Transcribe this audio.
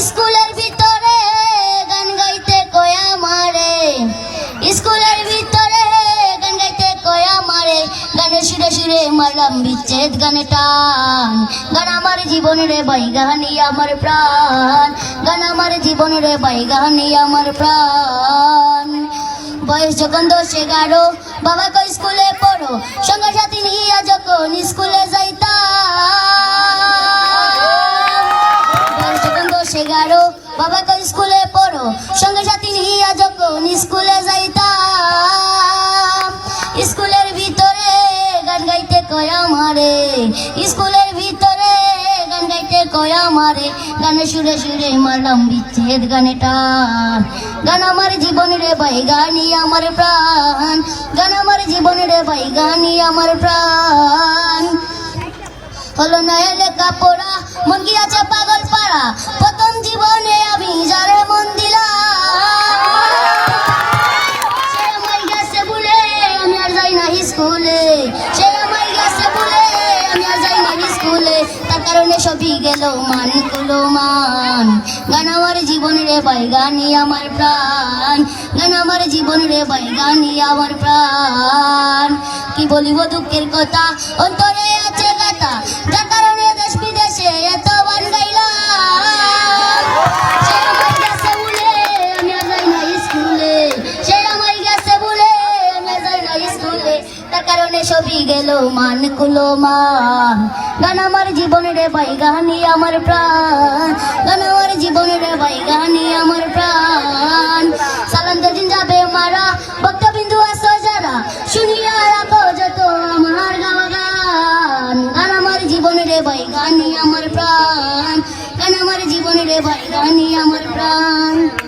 স্কুলের ভিতরে গান গাইতে কয়া মারে স্কুলের ভিতরে গান গাইতে কয়া মারে গানের সুরে সুরে মারলাম বিচ্ছেদ গানে টান। গান আমার জীবন রে বাই গানি আমার প্রাণ। গান আমার জীবন রে বাই গানি আমার প্রাণ। বয়স যখন দশ এগারো, বাবা কই স্কুলে পড়ো এগারো বাবা কই স্কুলে পড়ো। সঙ্গে সাথী নিয়ে যখন স্কুলে যাইতাম। স্কুলের ভিতরে গান গাইতে কয়া মারে। স্কুলের ভিতরে গান গাইতে কয়া মারে। গানে সুরে সুরে মারলাম বিচ্ছেদ গানে টান গান আমার জীবন রে ভাই গানি আমার প্রাণ। গান আমার জীবন রে ভাই গানি আমার প্রাণ। হলো নয়া লেখা পড়া মন কি আছে পাগল পাড়া? স্কুলে। সে আমায় গেছে বলে, আমি আর যাই না স্কুলে। তার কারণে সবই গেল মান কুলো মান। গান আমার জীবন রে ভাই গানি আমার প্রাণ। গান আমার জীবন রে ভাই গানি আমার প্রাণ। কি বলিব দুঃখের কথা? অন্তরে আছে কথা যার কারণে কারণে সবই গেল মান কুলো মান গান আমার জীবনে রে ভাই গানি আমার প্রাণ। গান আমার জীবনে রে ভাই গানি আমার প্রাণ। সালাম যেদিন যাবে মারা, ভক্তবিন্দু আসো যারা, শুনিয়া রাখো যত আমার গাওয়া গান। গান আমার জীবনে রে ভাই গানি আমার প্রাণ। গান আমার জীবনে রে ভাই গানি আমার প্রাণ।